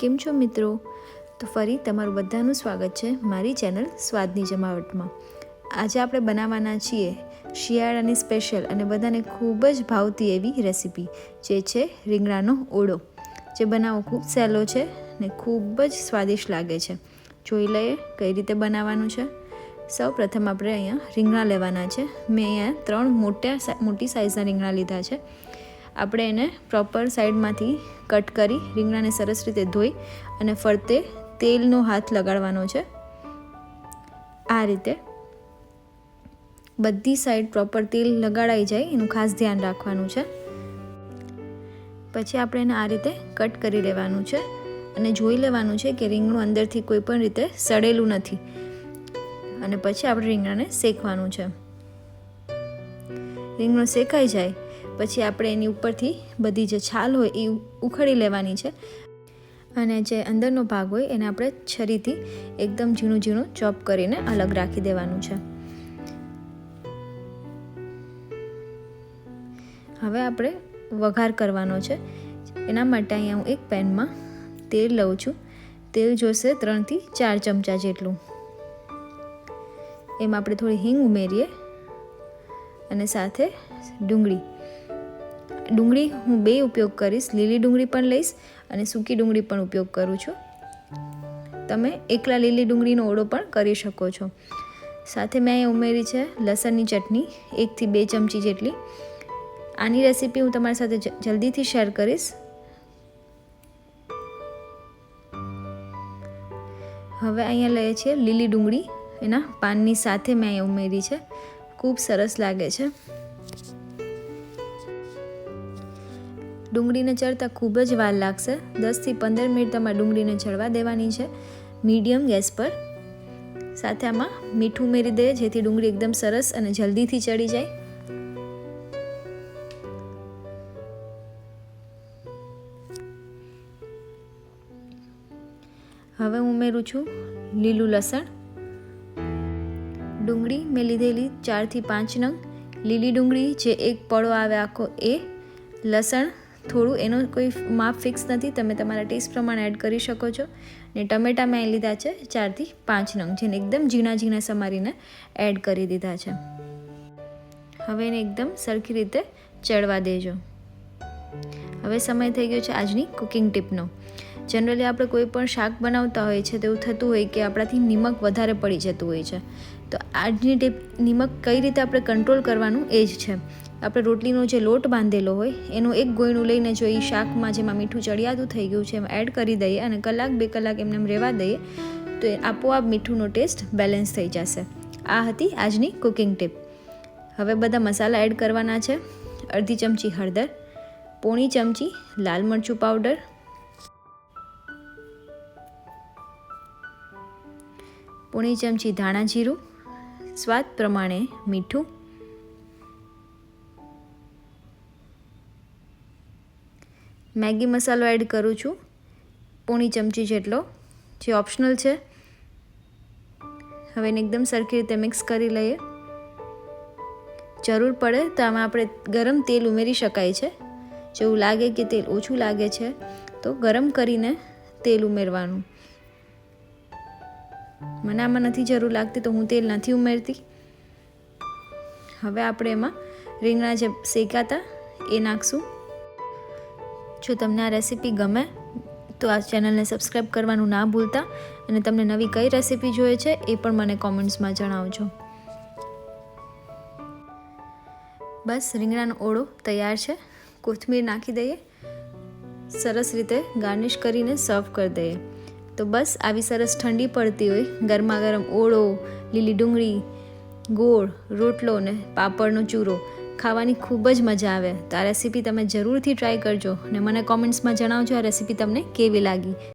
કેમ છો મિત્રો? તો ફરી તમારું બધાનું સ્વાગત છે મારી ચેનલ સ્વાદની જમાવટમાં. આજે આપણે બનાવવાના છીએ શિયાળાની સ્પેશિયલ અને બધાને ખૂબ જ ભાવતી એવી રેસીપી, જે છે રીંગણાનો ઓળો, જે બનાવવો ખૂબ સહેલો છે ને ખૂબ જ સ્વાદિષ્ટ લાગે છે. જોઈ લઈએ કઈ રીતે બનાવવાનું છે. સૌ પ્રથમ આપણે અહીંયા રીંગણા લેવાના છે. મેં અહીંયા ત્રણ મોટા મોટી સાઇઝના રીંગણા લીધા છે. આપણે એને પ્રોપર સાઈડમાંથી કટ કરી રીંગણાને સરસ રીતે ધોઈ અને ફરતે તેલનો હાથ લગાડવાનો છે. આ રીતે બધી સાઈડ પ્રોપર તેલ લગાડાઈ જાય એનું ખાસ ધ્યાન રાખવાનું છે. પછી આપણે એને આ રીતે કટ કરી લેવાનું છે અને જોઈ લેવાનું છે કે રીંગણું અંદરથી કોઈ પણ રીતે સડેલું નથી. અને પછી આપણે રીંગણાને શેકવાનું છે. રીંગણું શેકાઈ જાય પછી આપણે એની ઉપરથી બધી જે છાલ હોય એ ઉખડી લેવાની છે. અને જે અંદરનો ભાગ હોય એને આપણે છરીથી એકદમ ઝીણું ઝીણું ચોપ કરીને અલગ રાખી દેવાનું છે. હવે આપણે વઘાર કરવાનો છે. એના માટે અહીંયા હું એક પેનમાં તેલ લઉં છું. તેલ જોશે ત્રણથી ચાર ચમચા જેટલું. એમાં આપણે થોડી હિંગ ઉમેરીએ. અને સાથે ડુંગળી. ડુંગળી હું બે ઉપયોગ કરીશ. લીલી ડુંગળી પણ લઈશ અને સૂકી ડુંગળી પણ ઉપયોગ કરું છું. તમે એકલા લીલી ડુંગળીનો ઓળો પણ કરી શકો છો. સાથે મેં અહીં ઉમેરી છે લસણની ચટણી એકથી બે ચમચી જેટલી. આની રેસીપી હું તમારી સાથે જલ્દીથી શેર કરીશ. હવે અહીંયા લઈએ છીએ લીલી ડુંગળી. એના પાનની સાથે મેં અહીંયા ઉમેરી છે. ખૂબ સરસ લાગે છે. ડુંગળીને ચડતા ખૂબ જ વાર લાગશે. દસથી પંદર મિનિટ તમારે ડુંગળીને ચડવા દેવાની છે. મીડિયમ ગેસ પર. સાથે આમાં મીઠું ઉમેરી દે, જેથી ડુંગળી એકદમ સરસ અને જલ્દીથી ચડી જાય. હવે હું ઉમેરું છું લીલું લસણ. ડુંગળી મેં લીધેલી ચારથી પાંચ નંગ. લીલી ડુંગળી જે એક પડો આવે આખો એ લસણ થોડું એનો કોઈ માપ ફિક્સ નથી, તમે તમારા ટેસ્ટ પ્રમાણે એડ કરી શકો છો. ને ટમેટા મેં લીધા છે ચારથી પાંચ નંગ, જેને એકદમ ઝીણા ઝીણા સમારીને એડ કરી દીધા છે. હવે એને એકદમ સરખી રીતે ચડવા દેજો. હવે સમય થઈ ગયો છે આજની કુકિંગ ટિપનો. જનરલી આપણે કોઈ પણ શાક બનાવતા હોય છે તો એવું થતું હોય કે આપણાથી નિમક વધારે પડી જતું હોય છે. તો આજની ટીપ, નિમક કઈ રીતે આપણે કંટ્રોલ કરવાનું એ જ છે. આપણે રોટલીનો જે લોટ બાંધેલો હોય, એનું એક ગોયણું લઈને જો એ શાકમાં જેમાં મીઠું ચડિયાતું થઈ ગયું છે, એમ એડ કરી દઈએ અને કલાક બે કલાક એમને એમ રહેવા દઈએ, તો એ આપોઆપ મીઠુંનો ટેસ્ટ બેલેન્સ થઈ જશે. આ હતી આજની કુકિંગ ટીપ હવે બધા મસાલા એડ કરવાના છે. અડધી ચમચી હળદર, પોણી ચમચી લાલ મરચું પાવડર પોણી ચમચી ધાણા જીરું, સ્વાદ પ્રમાણે મીઠું મેગી મસાલો એડ કરું છું, પોણી ચમચી જેટલો, જે ઓપ્શનલ છે. હવે એને એકદમ સરખી રીતે મિક્સ કરી લઈએ. જરૂર પડે તો આમાં આપણે ગરમ તેલ ઉમેરી શકાય છે. જેવું લાગે કે તેલ ઓછું લાગે છે, તો ગરમ કરીને તેલ ઉમેરવાનું. મને આમાં નથી જરૂર લાગતી તો હું તેલ નથી ઉમેરતી. હવે આપણે એમાં રીંગણા જે શેકાતા, એ નાખશું. જો તમને આ રેસીપી ગમે, તો આ ચેનલને સબસ્ક્રાઈબ કરવાનું ના ભૂલતા અને તમને નવી કઈ રેસીપી જોઈએ છે એ પણ મને કોમેન્ટ્સમાં જણાવજો. બસ, રીંગણાનો ઓળો તૈયાર છે. કોથમીર નાખી દઈએ. સરસ રીતે ગાર્નિશ કરીને સર્વ કરી દઈએ. તો બસ, આવી સરસ ઠંડી પડતી હોય, ગરમા ગરમ ઓળો, લીલી ડુંગળી, ગોળ, રોટલો ને પાપડનો ચૂરો ખાવાની ખૂબ જ મજા આવે. તો આ રેસીપી તમે જરૂરથી ટ્રાય કરજો અને મને કોમેન્ટ્સમાં જણાવજો આ રેસીપી તમને કેવી લાગી.